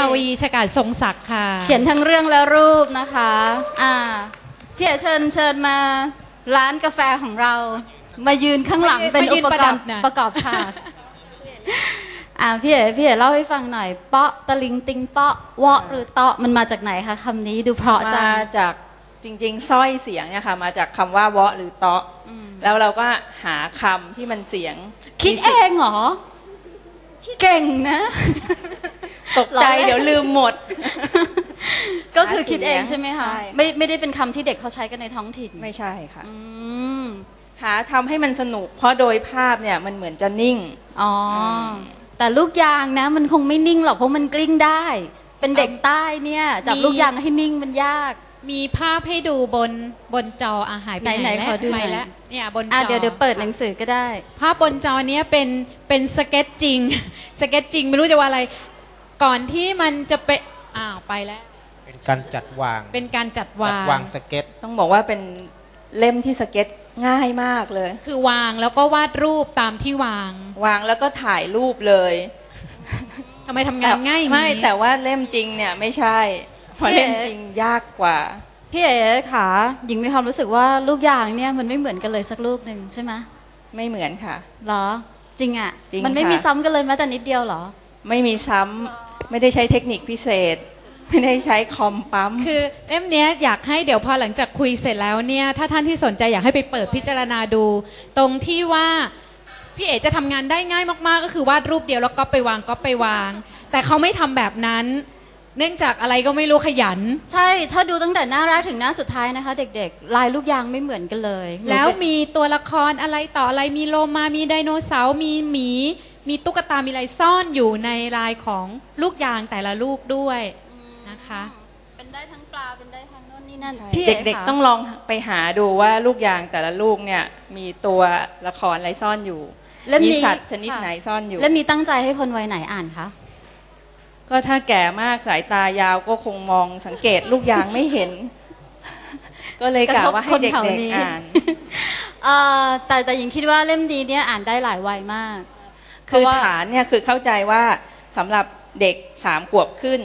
มาวีชกาศทรงศักดิ์ค่ะ เขียนทั้งเรื่องและรูปนะคะอ่าพี่เอ๋เชิญเชิญมาร้านกาแฟของเรา มายืนข้างหลังมายืนเป็นมายือุนปประกดัรบณ์น่ะประกอบฉากอ่าพี่เอ๋พี่เอ๋เล่าให้ฟังหน่อย เปาะตะลิงติงเปาะวะหรือเตาะมันมาจากไหนคะคำนี้ดูเพราะจังมาจากจริงๆสร้อยเสียงเนี่ยค่ะมาจากคำว่าวะหรือเตาะแล้วเราก็หาคำที่มันเสียง คิดมีเอสียงเหรอ เก่งนะ ตกใจล้อเล่นเดี๋ยวลืมหมด ก็คือคิดเองหาเสียงใช่ไหมคะใช่ไม่ไม่ได้เป็นคำที่เด็กเขาใช้กันในท้องถิ่นไม่ใช่ค่ะ อืมหาทำให้มันสนุก เพราะโดยภาพเนี่ยมันเหมือนจะนิ่ง อ๋ออแต่ลูกยางนะ มันคงไม่นิ่งหรอกเพราะมันกลิ้งได้ เป็นเด็กใต้เนี่ยจับมีลูกยางให้นิ่งมันยาก มีภาพให้ดูบนบนจออาหายไปไหนๆแล้วขอดูหน่อยไปแล้วเนี่ยบนจอะอ เดี๋ยวเดี๋ยวเปิดหนังสือก็ได้ ภาพบนจอเนี้ยเป็นเป็นสเก็ตจริง สเก็ตจริงไม่รู้จะว่าอะไร ก่อนที่มันจะไปนอ้าวไปแล้ว เป็นการจัดวางเป็นการจัดจัวาดง วางสเก็ต ต้องบอกว่าเป็นเล่มที่สเก็ตง่ายมากเลย คือวางแล้วก็วาดรูปตามที่วางวางแล้วก็ถ่ายรูปเลยทำไมทำงานง่ายอย่างไม่นี้แต่ว่าเล่มจริงเนี่ยไม่ใช่เพราะพี่เล่มจริงยากกว่า พี่เอ๋ค่ะหญิงมีความรู้สึกว่าลูกยางเนี่ยมันไม่เหมือนกันเลยสักลูกหนึ่งใช่ไหมไม่เหมือนค่ะ เหรอ จริงอะ จริงมันไม่ค่ะ มีซ้ำกันเลยแม้แต่นิดเดียวเหรอ ไม่มีซ้ำ ไม่ได้ใช้เทคนิคพิเศษ ไม่ได้ใช้คอมปั๊ม คือเล่มเนี้ยอยากให้เดี๋ยวพอหลังจากคุยเสร็จแล้วเนี่ย ถ้าท่านที่สนใจอยากให้ไปเปิดพิจารณาดู ตรงที่ว่าพี่เอ๋จะทำงานได้ง่ายมากๆ ก็คือวาดรูปเดียวแล้วก็ไปวางก็ไปวาง แต่เขาไม่ทำแบบนั้น เนื่องจากอะไรก็ไม่รู้ขยัน ใช่ ถ้าดูตั้งแต่หน้าแรกถึงหน้าสุดท้ายนะคะ เด็กๆ ลายลูกยางไม่เหมือนกันเลยแล้วมีตัวละครอะไรต่ออะไรมีโลมามีไดโนเสาร์มีหมี มีตุ๊กตามีอะไรซ่อนอยู่ในลายของลูกยางแต่ละลูกด้วยนะคะ เป็นได้ทั้งปลาเป็นได้ทั้งโน่นนี่นั่นใช่พี่เด็กค่ะๆต้องลองไปหาดูว่าลูกยางแต่ละลูกเนี่ยมีตัวละครอะไรซ่อนอยู่เล่มมีนี้สัตว์ชนิดค่ะไหนซ่อนอยู่เล่มนี้ตั้งใจให้คนวัยไหนอ่านคะก็ถ้าแก่มากสายตายาวก็คงมองสังเกตลูกยางไม่เห็น ก็เลยกะว่าให้เด็กๆอ่านเอ่อแต่แต่หญิงคิดว่าเล่มดีเนี่ยอ่านได้หลายวัยมาก คือเพราะว่าฐานเนี่ยคือเข้าใจว่าสำหรับเด็กสามขวบขึ้น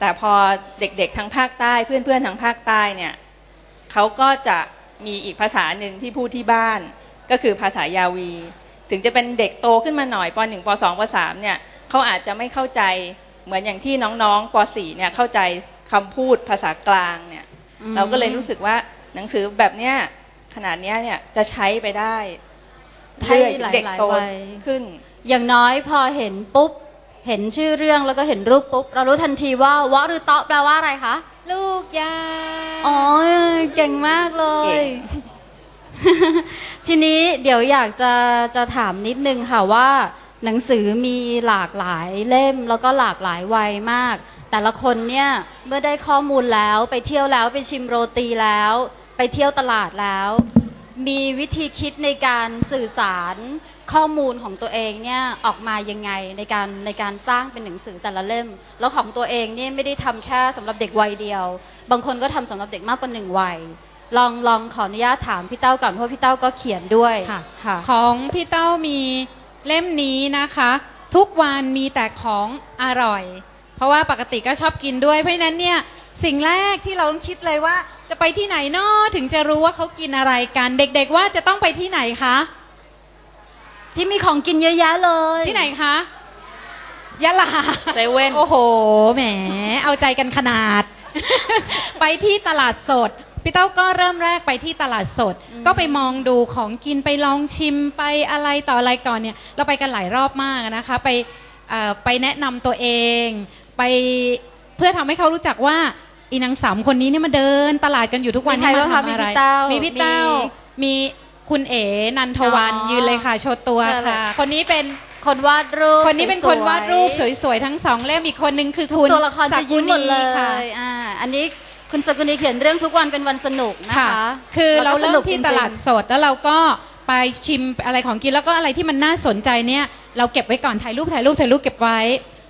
แต่พอเด็กๆทางภาคใต้เพื่อนๆทางภาคใต้เนี่ยเขาก็จะมีอีกภาษาหนึ่งที่พูดที่บ้าน ก็คือภาษายาวี ถึงจะเป็นเด็กโตขึ้นมาหน่อยป .1 ป .2 ป .3 เนี่ยเขาอาจจะไม่เข้าใจเหมือนอย่างที่น้องๆป .4 เนี่ยเข้าใจคำพูดภาษากลางเนี่ยอืมเราก็เลยรู้สึกว่าหนังสือแบบเนี้ยขนาดเนี้ยเนี่ยจะใช้ไปได้ ให้เรื่อยหลายเด็กหลายโตวัยขึ้น อย่างน้อยพอเห็นปุ๊บ เห็นชื่อเรื่องแล้วก็เห็นรูปปุ๊บ เรารู้ทันทีว่าวะหรือเตาะแปลว่าอะไรคะ ลูกยางอ๋อเก่งมากเลเก่ยงทีนี้เดี๋ยวอยากจะจะถามนิดนึงค่ะว่า หนังสือมีหลากหลายเล่มแล้วก็หลากหลายวัยมาก แต่ละคนเนี่ยเมื่อได้ข้อมูลแล้วไปเที่ยวแล้วไปชิมโรตีแล้ว ไปเที่ยวตลาดแล้ว มีวิธีคิดในการสื่อสารข้อมูลของตัวเองเนี่ยออกมายังไงในการในการสร้างเป็นหนังสือแต่ละเล่ม แล้วของตัวเองเนี่ยไม่ได้ทำแค่สำหรับเด็กวัยเดียว บางคนก็ทำสำหรับเด็กมากกว่าหนึ่งวัยลองลองขออนุญาตถามพี่เต้าก่อนเพราะพี่เต้าก็เขียนด้วยค่ะค่ะของพี่เต้ามีเล่มนี้นะคะ ทุกวันมีแต่ของอร่อย เพราะว่าปกติก็ชอบกินด้วยเพราะฉะนั้นเนี่ยสิ่งแรกที่เราต้องคิดเลยว่า จะไปที่ไหนเนาะถึงจะรู้ว่าเขากินอะไรกัน เด็กๆว่าจะต้องไปที่ไหนคะ ที่มีของกินเยอะแยะเลยที่ไหนคะยะลาเซเว่นโอ้โหแหม เอาใจกันขนาด ไปที่ตลาดสดพี่เต้าก็เริ่มแรกไปที่ตลาดสด ก็ไปมองดูของกินไปลองชิมไปอะไรต่ออะไรก่อนเนี่ย เราไปกันหลายรอบมากนะคะ ไปเอ่อไปแนะนำตัวเอง ไปเพื่อทำให้เขารู้จักว่า อีนางสามคนนี้เนี่ยมาเดินตลาดกันอยู่ทุกวันมีใครนี่บ้างมาคะทำอะไร มีพี่เต้ามีมีพี่เต้า มีคุณเอ๋นันทวันอ๋อยืนเลยค่ะโชว์ตัวเชิญเลย ค่ะ คนนี้เป็นคนวาดรูปคนนี้เป็นสควยนๆวาดรูปสวยๆทั้งสองเล่มอีกคนนึงคือทุกคุณตัวละครจะยิ้มหมดเลสกุค่ะ ยอ่าอันนี้คุณสกุลีเขียนเรื่องทุกวันเป็นวันสนุกนะค่ะคะคือเราแล้วก็สเริ่นุมกที่จริงๆตลาดสดแล้วเราก็ไปชิมอะไรของกินแล้วก็อะไรที่มันน่าสนใจเนี่ย เราเก็บไว้ก่อนถ่ายรูปถ่ายรูปถ่ายรูปเก็บไว้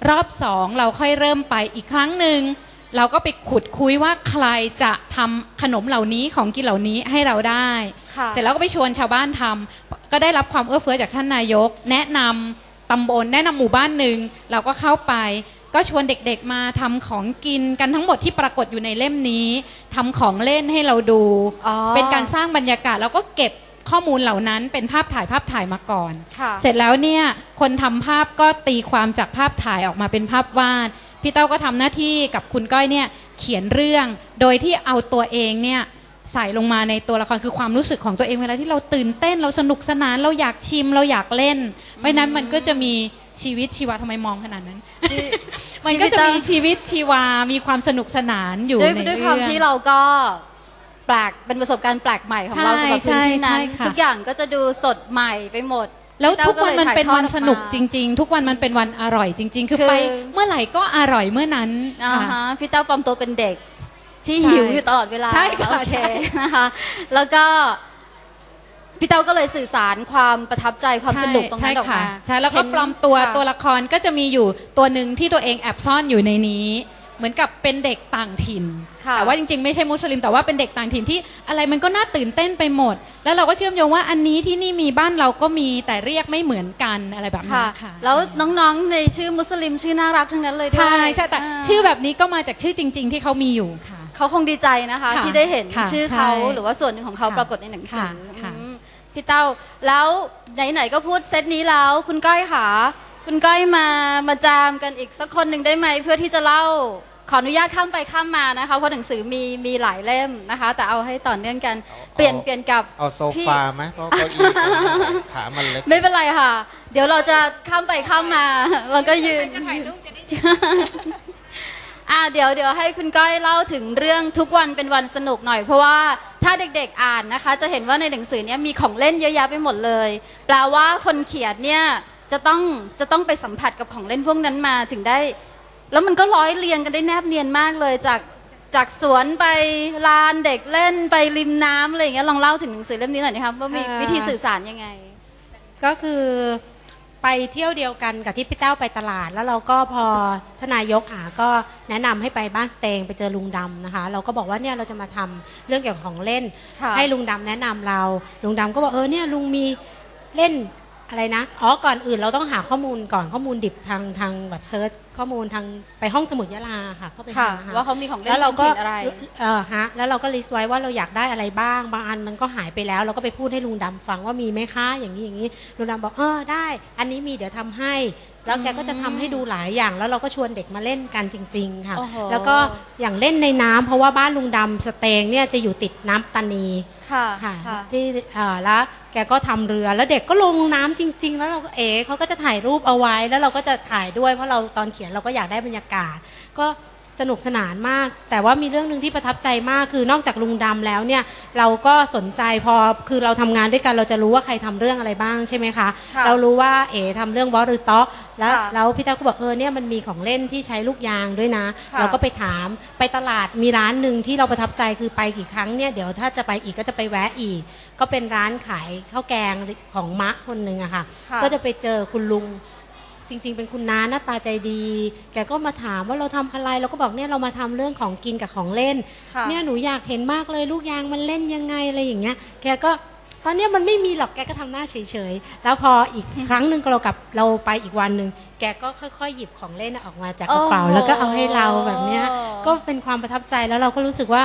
รอบสองเราค่อยเริ่มไปอีกครั้งหนึ่ง เราก็ไปขุดคุยว่าใครจะทำขนมเหล่านี้ของกินเหล่านี้ให้เราได้ ค่ะ เสร็จแล้วก็ไปชวนชาวบ้านทำก็ได้รับความเอื้อเฟื้อจากท่านนายก แนะนำตำบลแนะนำหมู่บ้านหนึ่งเราก็เข้าไป ก็ชวนเด็กๆมาทำของกินกันทั้งหมดที่ปรากฏอยู่ในเล่มนี้ทำของเล่นให้เราดู อ๋อเป็นการสร้างบรรยากาศแล้วก็เก็บข้อมูลเหล่านั้นเป็นภาพถ่ายภาพถ่ายมาก่อน ค่ะ เสร็จแล้วเนี่ยคนทำภาพก็ตีความจากภาพถ่ายออกมาเป็นภาพวาด พี่เต้าก็ทำหน้าที่กับคุณก้อยเนี่ยเขียนเรื่อง โดยที่เอาตัวเองเนี่ยใส่ลงมาในตัวละครคือความรู้สึกของตัวเองเวลาที่เราตื่นเต้นเราสนุกสนานเราอยากชิมเราอยากเล่น เพราะฉะนั้นมันก็จะมีชีวิตชีวาทำไมมองขนาดนั้น มันก็จะมีชีวิตชีวามีความสนุกสนานอยู่ด้วยในด้วยเรื่องความที่เราก็แปลกเป็นประสบการณ์แปลกใหม่ของเราใช่สำหรับพื้นที่นั้นใช่ค่ะทุกอย่างก็จะดูสดใหม่ไปหมด แล้วพี่ทุกต้าวันมันลยเป็นวันถ่ายทอดออกมาสนุกจริง ๆ ทุกวันมันเป็นวันอร่อยจริง ๆ คือคือไปเมื่อไหร่ก็อร่อยเมื่อนั้นอ่าค่ะฮะพี่เต้าปลอมตัวเป็นเด็ก ที่ใช่หิวอยู่ตลอดเวลาใช่ค่ะโอเคใช่นะคะแล้วก็พี่เต้าก็เลยสื่อสารความประทับใจความสนุกตรงนั้นออกใช่มาค่ะใช่แล้วก็เห็นปลอมตัวค่ะตัวละครก็จะมีอยู่ตัวหนึ่งที่ตัวเองแอบซ่อนอยู่ในนี้ เหมือนกับเป็นเด็กต่างถิ่นค่ะแต่ว่าจริงๆไม่ใช่มุสลิมแต่ว่าเป็นเด็กต่างถิ่นที่อะไรมันก็น่าตื่นเต้นไปหมด แล้วเราก็เชื่อมโยงว่าอันนี้ที่นี่มีบ้านเราก็มีแต่เรียกไม่เหมือนกันอะไรแบบนี้ค่ะค่ะแล้วน้องๆในชื่อมุสลิมชื่อน่ารักทั้งนั้นเลยด้วยใช่ใช่แต่าชื่อแบบนี้ก็มาจากชื่อจริง ๆ ที่เขามีอยู่ค่ะเขาคงดีใจนะคะค่ะที่ได้เห็นค่ะชื่อเขาใช่หรือว่าส่วนหนึ่งของเขาค่ะปรากฏในหนังสือค่ะค่ะอืมพี่เต้าแล้วไหนๆก็พูดเซตนี้แล้วคุณก้อยค่ะ คุณก้อยมามาจามกันอีกสักคนหนึ่งได้ไหมเพื่อที่จะเล่าขออนุญาตข้ามไปข้ามมานะคะเพราะหนังสือมีมีหลายเล่มนะคะ แต่เอาให้ต่อเนื่องกันเปลี่ยนเปลี่ยนกับเอาโซพี่ฟาไหมเพราะเก้าอี้ขามันเล็กไม่เป็นไรค่ะ เดี๋ยวเราจะข้ามไปข้ามมาเราก็ยืนอ่าเดี๋ยวเดี๋ยวให้คุณก้อยเล่าถึงเรื่องทุกวันเป็นวันสนุกหน่อย เพราะว่าถ้าเด็กๆอ่านนะคะ จะเห็นว่าในหนังสือเนี้ยมีของเล่นเยอะแยะไปหมดเลย แปลว่าคนเขียนเนี่ย จะต้องจะต้องไปสัมผัสกับของเล่นพวกนั้นมาถึงได้ แล้วมันก็ร้อยเรียงกันได้แนบเนียนมากเลยจากจากสวนไปลานเด็กเล่นไปริมน้ำอะไรอย่างเงี้ยลองเล่าถึงหนังสือเล่มนี้หน่อยนะครับว่ามีอ่าวิธีสื่อสารยังไง ก็คือไปเที่ยวเดียวกันกับที่พี่เต้าไปตลาด แล้วเราก็พอทนายกอาก็แนะนำให้ไปบ้านสเตงไปเจอลุงดำนะคะ เราก็บอกว่าเนี่ยเราจะมาทำเรื่องเกี่ยวกับของเล่นค่ะให้ลุงดำแนะนำเรา ลุงดำก็บอกเออเนี่ยลุงมีเล่น อะไรนะ อ๋อ ก่อนอื่นเราต้องหาข้อมูลก่อนข้อมูลดิบทางทางแบบเซิร์ชข้อมูลทางไปห้องสมุดยะลาค่ะเข้าไปค่ะหาว่าเขามีของเล่นแล้วเราก็พื้นถิ่นอะไรเออฮะแล้วเราก็ลิสต์ไว้ว่าเราอยากได้อะไรบ้าง บางอันมันก็หายไปแล้ว เราก็ไปพูดให้ลุงดำฟังว่ามีไหมคะอย่างนี้อย่างนี้ลุงดำบอกเออได้ อันนี้มีเดี๋ยวทำให้ แล้วแกก็จะทำให้ดูหลายอย่าง แล้วเราก็ชวนเด็กมาเล่นกันจริง ๆ ค่ะโอ้โหแล้วก็อย่างเล่นในน้ำเพราะว่าบ้านลุงดำสเตงเนี่ยจะอยู่ติดน้ำตานีค่ะค่ะค่ะที่เอ่อแล้วแกก็ทำเรือแล้วเด็กก็ลงน้ำจริง ๆ แล้วเราก็เอ๋เขาก็จะถ่ายรูปเอาไว้ แล้วเราก็จะถ่ายด้วยเพราะเราตอนเขียนเราก็อยากได้บรรยากาศ ก็ สนุกสนานมาก แต่ว่ามีเรื่องหนึ่งที่ประทับใจมากคือนอกจากลุงดำแล้วเนี่ยเราก็สนใจพอคือเราทำงานด้วยกันเราจะรู้ว่าใครทำเรื่องอะไรบ้างใช่ไหมคะค่ะเรารู้ว่าเอ๋ทำเรื่องวอรือเตาะแล้วค่ะแล้วพี่ตาก็บอกเออเนี่ยมันมีของเล่นที่ใช้ลูกยางด้วยนะค่ะเราก็ไปถามไปตลาดมีร้านหนึ่งที่เราประทับใจคือไปกี่ครั้งเนี่ยเดี๋ยวถ้าจะไปอีกก็จะไปแวะอีก ก็เป็นร้านขายข้าวแกงของมะคนหนึ่งอะค่ะค่ะก็จะไปเจอคุณลุง จริง ๆ เป็นคุณน้าหน้าตาใจดี แกก็มาถามว่าเราทำอะไรเราก็บอกเนี่ยเรามาทำเรื่องของกินกับของเล่น ค่ะเนี่ยหนูอยากเห็นมากเลยลูกยางมันเล่นยังไงอะไรอย่างเงี้ย แกก็ตอนเนี้ยมันไม่มีหรอกแกก็ทำหน้าเฉยๆ แล้วพออีกครั้งหนึ่งเรากลับเราไปอีกวันหนึ่งแกก็ค่อยๆ หยิบของเล่นออกมาจากกระเป๋า โอ้โห แล้วก็เอาให้เราแบบเนี้ยก็เป็นความประทับใจแล้วเราก็รู้สึกว่า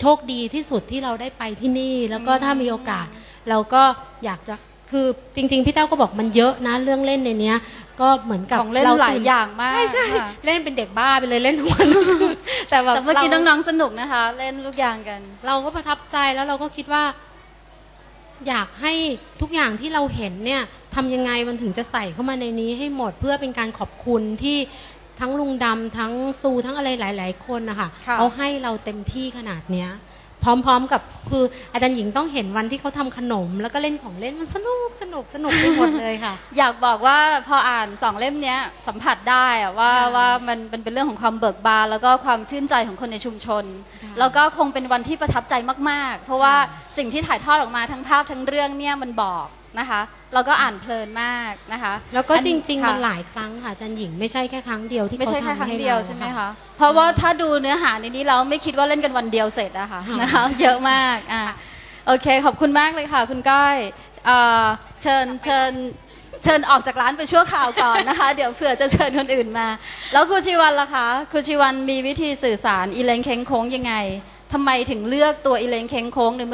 โชคดีที่สุดที่เราได้ไปที่นี่ แล้วก็ถ้ามีโอกาส เราก็อยากจะ คือจริง ๆ พี่เต้าก็บอกมันเยอะนะเรื่องเล่นในเนี้ย ก็เหมือนกับของเล่นรหลายตื่นอย่างมากใช่ใช่ค่ะ เล่นเป็นเด็กบ้าไปเลยเล่นทุกวันทุกคืนแต่แบบแต่เมื่อกี้รา น้องๆสนุกนะคะ เล่นลูกยางกัน เราก็ประทับใจแล้วเราก็คิดว่า อยากให้ทุกอย่างที่เราเห็นเนี่ยทำยังไงมันถึงจะใส่เข้ามาในนี้ให้หมดเพื่อเป็นการขอบคุณที่ทั้งลุงดำทั้งซูทั้งอะไรหลาย ๆ คนนะคะค่ะเอาให้เราเต็มที่ขนาดเนี้ย พร้อมๆกับคืออาจารย์หญิงต้องเห็นวันที่เขาทำขนม แล้วก็เล่นของเล่นมันสนุกสนุกสนุกไปหมดเลยค่ะ อยากบอกว่าพออ่านสองเล่มเนี้ยสัมผัสได้อะว่าค่ะว่ามันมันเป็นเรื่องของความเบิกบานแล้วก็ความชื่นใจของคนในชุมชน แล้วก็คงเป็นวันที่ประทับใจมากๆ เพราะว่าสิ่งที่ถ่ายทอดออกมาทั้งภาพทั้งเรื่องเนี่ยมันบอก นะคะแล้วก็อ่านเพลินมากนะคะ แล้วก็อัจริงๆค่ะมันหลายครั้งค่ะอาจารย์หญิงไม่ใช่แค่ครั้งเดียวที่ไม่เขาใช่แค่ทำครั้งให้เดียวเราใช่ไหมค่ะคะเพราะว่าถ้าดูเนื้อหาในนี้แล้วไม่คิดว่าเล่นกันวันเดียวเสร็จอะค่ะค่ะนะคะ เยอะมากอะโอเค ขอบคุณมากเลยค่ะ คุณก้อยเอ่อเชิญเชิญเชิญออกจากร้านไปชั่วคราวก่อนนะคะ เดี๋ยวเผื่อจะเชิญคนอื่นมา แล้วครูชีวันล่ะคะครูชีวันมีวิธีสื่อสารอีเลงเค้งโค้งยังไงทำไมถึงเลือกตัวอีเลงเค้งโค้งในเมื่อ